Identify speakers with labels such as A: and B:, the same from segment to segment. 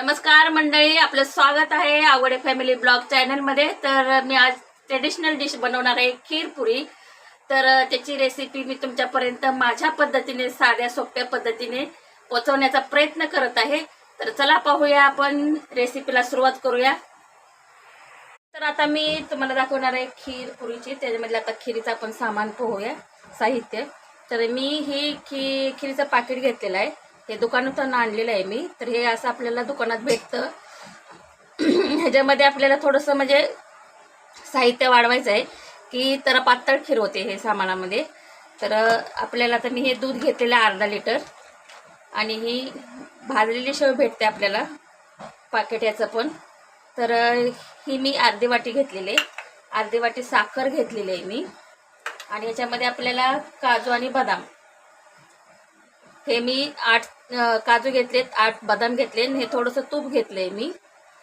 A: नमस्कार मंडळी आपलं स्वागत आहे आवडे फॅमिली ब्लॉग चॅनलमध्ये तर मी आज ट्रेडिशनल डिश बनवणार आहे खीरपुरी तर त्याची रेसिपी मी तुमच्यापर्यंत माझ्या पद्धतीने साध्या सोप्या पद्धतीने पोचवण्याचा प्रयत्न करत आहे. तर चला पाहूया आपण रेसिपीला सुरुवात करूया. तर आता मी तुम्हाला दाखवणार आहे खीरपुरीची त्याच्यामधलं आता खिरीचं आपण सामान पोहूया साहित्य. तर मी ही खी खिरीचं पाकिट घेतलेलं आहे. हे दुकानातून आणलेलं आहे मी. तर हे असं आपल्याला दुकानात भेटतं. ह्याच्यामध्ये आपल्याला थोडंसं म्हणजे साहित्य वाढवायचं आहे की तर पातळ खीर होते हे सामानामध्ये. तर आपल्याला आता मी हे दूध घेतलेलं आहे अर्धा लिटर. आणि ही भाजलेली शेव भेटते आपल्याला पाकेट याचं पण. तर ही मी अर्धी वाटी घेतलेली आहे. अर्धी वाटी साखर घेतलेली आहे मी. आणि याच्यामध्ये आपल्याला काजू आणि बदाम. हे मी आठ काजू घेतलेत आठ बदाम घेतले हे थोडंसं तूप घेतलंय मी.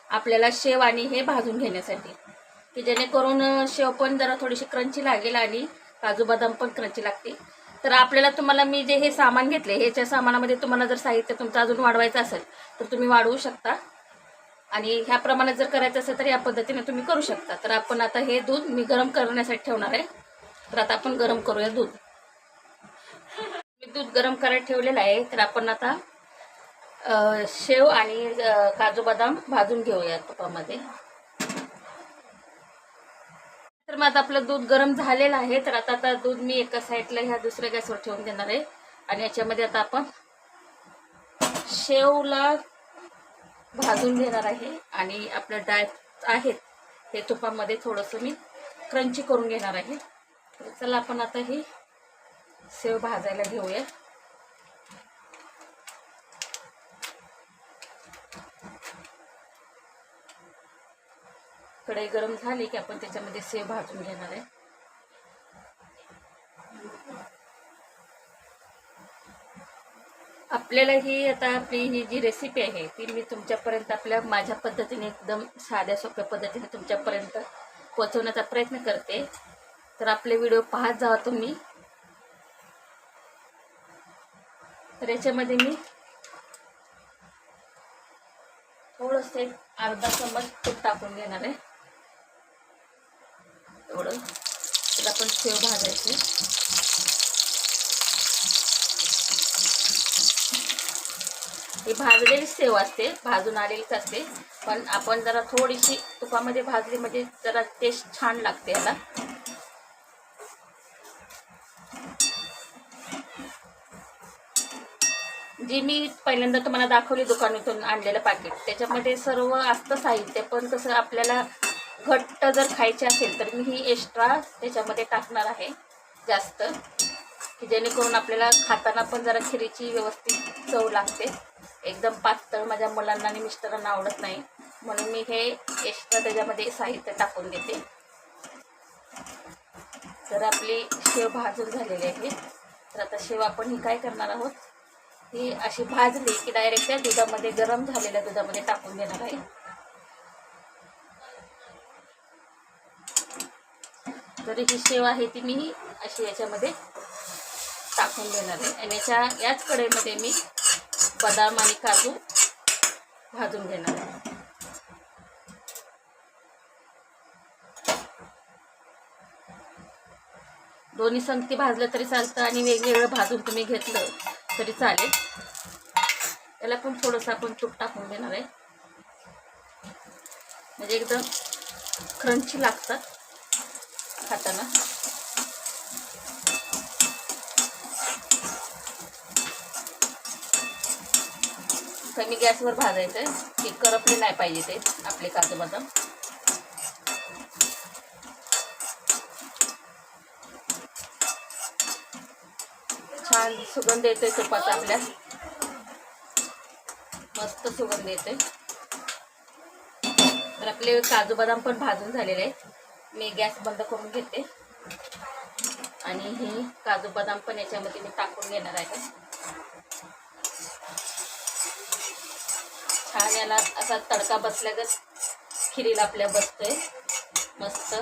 A: आपल्याला शेव आणि हे भाजून घेण्यासाठी. की जेणेकरून शेव पण जरा थोडीशी क्रंची लागेल आणि काजू बदाम पण क्रंची लागते तर आपल्याला तुम्हाला मी जे हे सामान घेतले ह्याच्या सामानामध्ये तुम्हाला जर साहित्य तुमचं अजून वाढवायचं असेल तर तुम्ही वाढवू शकता. आणि ह्या प्रमाणात जर करायचं असेल तर या पद्धतीने तुम्ही करू शकता. तर आपण आता हे दूध मी गरम करण्यासाठी ठेवणार आहे. तर आता आपण गरम करूया दूध. दूध गरम करायला ठेवलेलं आहे तर आपण आता शेव आणि काजू बदाम भाजून घेऊया तुपामध्ये. तर मग आता आपलं दूध गरम झालेलं आहे तर आता आता दूध मी एका साईडला ह्या दुसऱ्या गॅसवर ठेवून देणार आहे. आणि याच्यामध्ये आता आपण शेवला भाजून घेणार आहे. आणि आपलं डाळ आहेत हे तुपामध्ये थोडंसं मी क्रंची करून घेणार आहे. चला आपण आता ही सेव भाजायला घेऊया. कढई गरम झाली की आपण त्याच्यामध्ये सेव भाजून घेणार आहे. आपल्याला ही आता आपली ही जी रेसिपी आहे ती मी तुमच्यापर्यंत आपल्या माझ्या पद्धतीने एकदम साध्या सोप्या पद्धतीने तुमच्यापर्यंत पोहोचवण्याचा प्रयत्न करते. तर आपले व्हिडिओ पाहत जावा तुम्ही. तर याच्यामध्ये मी थोडंसं एक अर्धा चमच तूप टाकून घेणार आहे. थोडं तर आपण शेव भाजायची. ही भाजलेली सेव असते भाजून आलेलीच असते. पण आपण जरा थोडीशी तुपामध्ये भाजली म्हणजे जरा टेस्ट छान लागते याला. जी मी पहिल्यांदा तुम्हाला दाखवली दुकानातून आणलेलं पाकिट त्याच्यामध्ये सर्व असतं साहित्य पण कसं आपल्याला घट्ट जर खायचे असेल तर मी ही एक्स्ट्रा त्याच्यामध्ये टाकणार आहे जास्त. की जेणेकरून आपल्याला खाताना पण जरा खिरीची व्यवस्थित चव लागते. एकदम पातळ माझ्या मुलांना आणि मिस्टरांना आवडत नाही. म्हणून मी हे एक्स्ट्रा त्याच्यामध्ये साहित्य टाकून देते. तर आपली शेव भाजून झालेली आहे. तर आता शेव आपण ही काय करणार आहोत? ही अशी भाजली की डायरेक्ट त्या दुधामध्ये गरम झालेल्या दुधामध्ये टाकून देणार आहे. तर ही शेव आहे ती मी अशी याच्यामध्ये टाकून देणार आहे. आणि याच्या याच कडेमध्ये मी बदाम आणि काजू भाजून घेणार आहे. दोन्ही संगती भाजलं तरी चालतं आणि वेगवेगळं भाजून तुम्ही घेतलं तरी चालेल. त्याला पण थोडंसं आपण तूप टाकून देणार आहे. म्हणजे एकदम क्रंची लागतात खाताना. कमी गॅसवर भाजायचं आहे की करपले नाही पाहिजे ते आपले काजू बदाम. छान सुगंध येतोय तुपाचा आपल्या. मस्त सुगंध येतोय. तर आपले काजू बदाम पण भाजून झालेले आहेत. मी गॅस बंद करून घेते. आणि ही काजू बदाम पण याच्यामध्ये मी टाकून घेणार आहे. छान याला असा तडका बसल्यागत खिरीला आपल्या बसतोय. मस्त.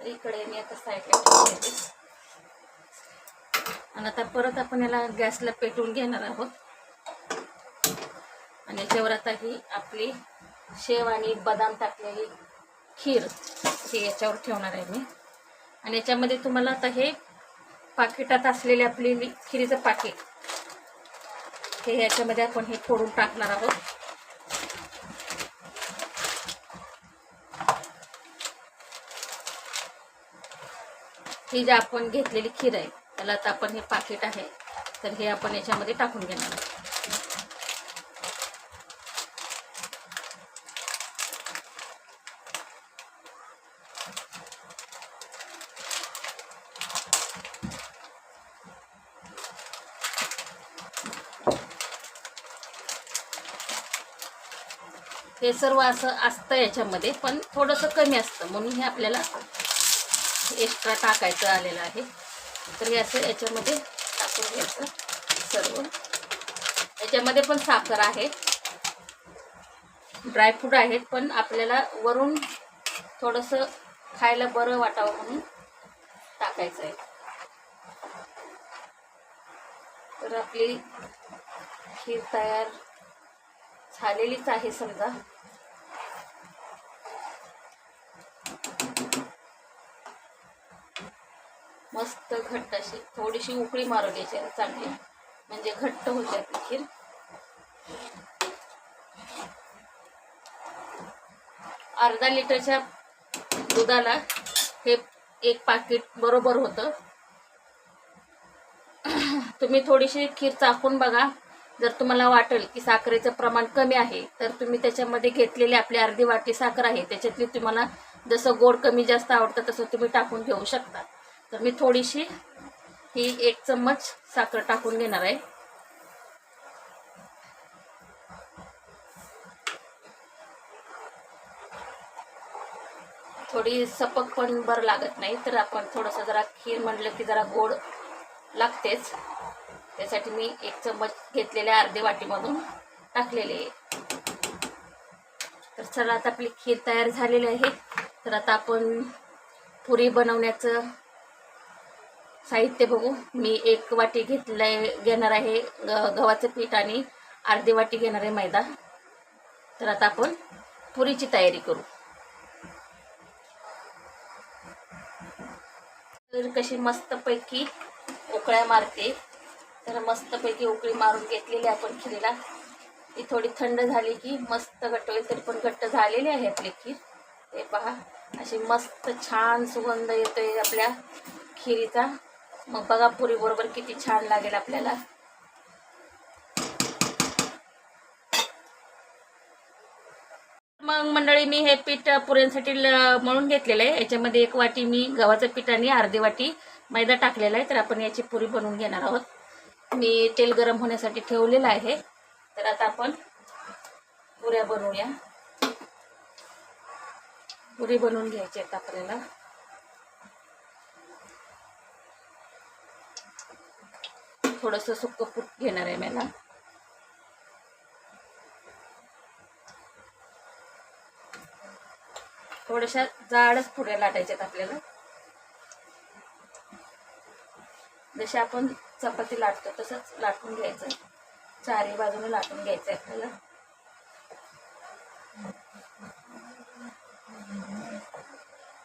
A: इकडे मी आता साईडला घेते आणि आता परत आपण याला गॅसला पेटवून घेणार आहोत. आणि याच्यावर आता ही आपली शेव आणि बदाम टाकलेली खीर ही याच्यावर ठेवणार आहे मी. आणि याच्यामध्ये तुम्हाला आता हे पाकिटात असलेले आपली खिरीचं पाकिट हे याच्यामध्ये आपण हे फोडून टाकणार आहोत. ही जी आपण घेतलेली खीर आहे त्याला आता आपण हे पाकिट आहे तर हे आपण याच्यामध्ये टाकून घेणार आहोत. हे सर्व असं असतं याच्यामध्ये पण थोडंसं कमी असतं म्हणून हे आपल्याला एक्स्ट्रा टाकायचं आलेलं आहे तर हे असं याच्यामध्ये टाकून घ्यायचं सर्व. याच्यामध्ये पण साखर आहे. ड्रायफ्रूट आहेत पण आपल्याला वरून थोडंसं खायला बरं वाटावं म्हणून टाकायचं आहे तर आपली खीर तयार झालेलीच आहे समजा. मस्त घट्ट अशी थोडीशी उकळी मारून घ्यायची चांगली. म्हणजे घट्ट होते आपली खीर अर्धा लिटरच्या दुधाला हे एक पाकिट बरोबर होतं. तुम्ही थोडीशी खीर चाकून बघा. जर तुम्हाला वाटेल की साखरेचं प्रमाण कमी आहे तर तुम्ही त्याच्यामध्ये घेतलेली आपली अर्धी वाटी साखर आहे त्याच्यातली तुम्हाला जसं गोड कमी जास्त आवडतं तसं तुम्ही टाकून घेऊ शकता. तर मी थोडीशी ही एक चम्मच साखर टाकून घेणार आहे. थोडी सपक पण बरं लागत नाही तर आपण थोडंसं जरा खीर म्हटलं की जरा गोड लागतेच. त्यासाठी मी एक चम्मच घेतलेल्या अर्धे वाटीमधून टाकलेले तर चला आता आपली खीर तयार झालेली आहे. तर आता आपण पुरी बनवण्याचं साहित्य बघू. मी एक वाटी घेतलंय घेणार आहे ग- गव्हाचं पीठ आणि अर्धी वाटी घेणार आहे मैदा. तर आता आपण पुरीची तयारी करू. तर कशी मस्तपैकी उकळ्या मारते. तर मस्तपैकी उकळी मारून घेतलेली आपण खिरीला. ती थोडी थंड झाली की मस्त घट्ट होईल तरी पण घट्ट झालेली आहे आपली खीर. ते पहा अशी मस्त छान सुगंध येतोय आपल्या खिरीचा. मग बघा पुरी बरोबर किती छान लागेल आपल्याला. मग मंडळी मी हे पीठ पुऱ्यांसाठी ल- मळून घेतलेलं आहे. याच्यामध्ये एक वाटी मी गव्हाचं पीठ आणि अर्धी वाटी मैदा टाकलेला आहे. तर आपण याची पुरी बनवून घेणार आहोत. मी तेल गरम होण्यासाठी ठेवलेलं आहे. तर आता आपण पुऱ्या बनवूया. पुरी बनवून घ्यायची आहेत आपल्याला. थोडंसं सुक्क पूट घेणार आहे मला. थोड्याशा जाडच फुड्या लाटायच्यात आपल्याला. जसे आपण चपाती लाटतो तसंच लाटून घ्यायचं. चारही बाजूने लाटून घ्यायचं आहे आपल्याला.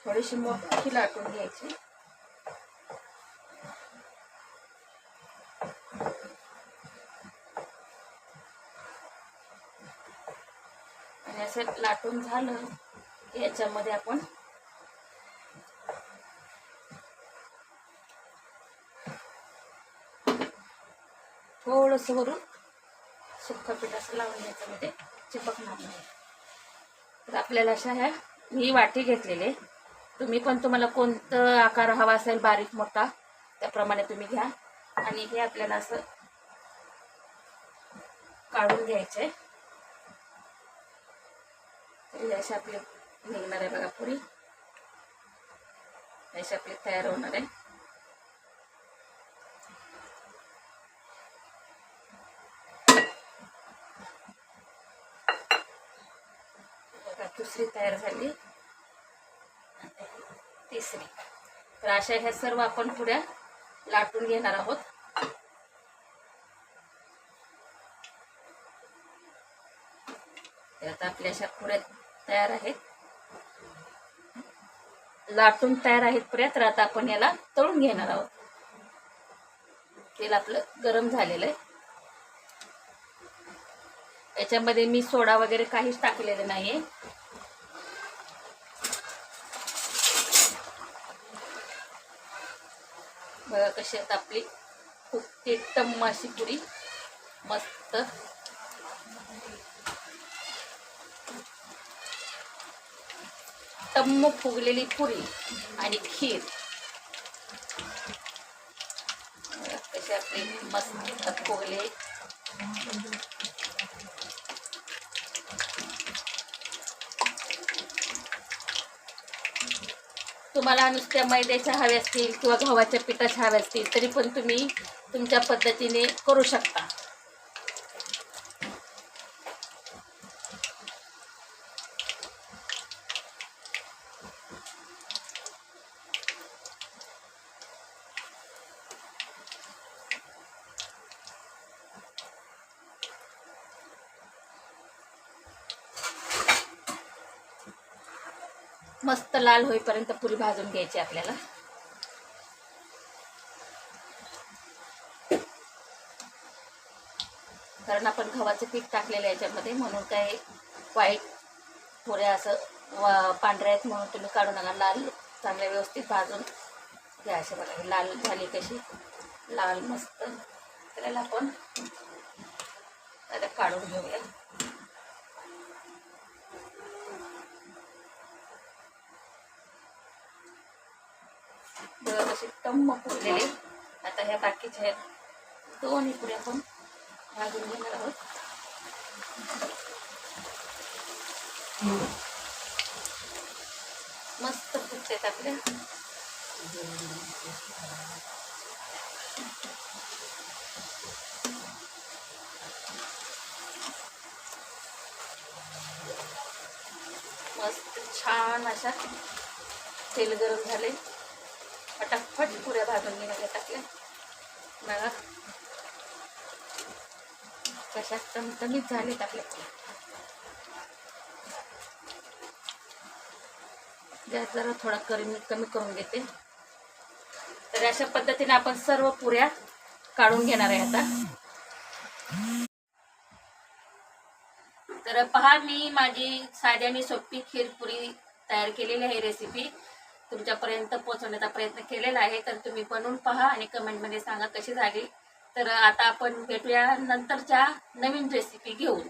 A: थोडीशी मोठी लाटून घ्यायची आणि असं लाटून झालं. की याच्यामध्ये आपण थोडस वरून सुक्क पीठ असं लावून घ्यायचं म्हणजे चिपकणार नाही तर आपल्याला अशा ह्या ही वाटी घेतलेली आहे. तुम्ही पण तुम्हाला कोणतं आकार हवा असेल बारीक मोठा त्याप्रमाणे तुम्ही घ्या. आणि हे आपल्याला असं काढून घ्यायचे तर अशी आपली निघणार आहे बघा पुरी. अशी आपली तयार होणार आहे. दुसरी तयार झाली. तिसरी. तर अशा ह्या सर्व आपण पुऱ्या लाटून घेणार आहोत. आता आपल्या अशा पुऱ्या तयार आहेत. लाटून तयार आहेत पुऱ्या तर आता आपण याला तळून घेणार आहोत. तेल आपलं गरम झालेलं आहे. याच्यामध्ये मी सोडा वगैरे काहीच टाकलेलं नाहीये. बघा कशी आता आपली. खूप ते अशी पुरी. मस्त. टम्म फुगलेली पुरी आणि खीर. कसे आपले मस्त फुगले. तुम्हाला नुसत्या मैद्याच्या हव्या असतील किंवा गव्हाच्या पिठाच्या हव्या असतील तरी पण तुम्ही तुमच्या पद्धतीने करू शकता. मस्त लाल होईपर्यंत पुरी भाजून घ्यायची आपल्याला. कारण आपण गव्हाचं पीठ टाकलेलं आहे याच्यामध्ये म्हणून काय वाईट पुऱ्या असं वा- पांढऱ्या आहेत म्हणून तुम्ही काढू नका लाल चांगल्या व्यवस्थित भाजून घ्या अशा बघा लाल झाली कशी लाल मस्त. त्याला आपण काढून घेऊया. असे टम्म फुटलेले आता ह्या बाकीच्या आहेत. दोन्ही पुऱ्या आपण भाजून घेणार आहोत. मस्त फुगतात आपल्या मस्त छान अशा तेल गरम झाले. फटाफट पुऱ्या भाजून घेण्याच्या टाकल्या बघा. कशा टमटमीत झाले टाकले गॅस जरा थोडा कमी कमी करून घेते. तर अशा पद्धतीने आपण सर्व पुऱ्या काढून घेणार आहे आता. तर पहा मी माझी साधी आणि सोपी खीरपुरी तयार केलेली आहे रेसिपी तुमच्यापर्यंत पोहोचवण्याचा प्रयत्न केलेला आहे तर तुम्ही बनवून पहा आणि कमेंटमध्ये सांगा कशी झाली. तर आता आपण भेटूया नंतरच्या नवीन रेसिपी घेऊन.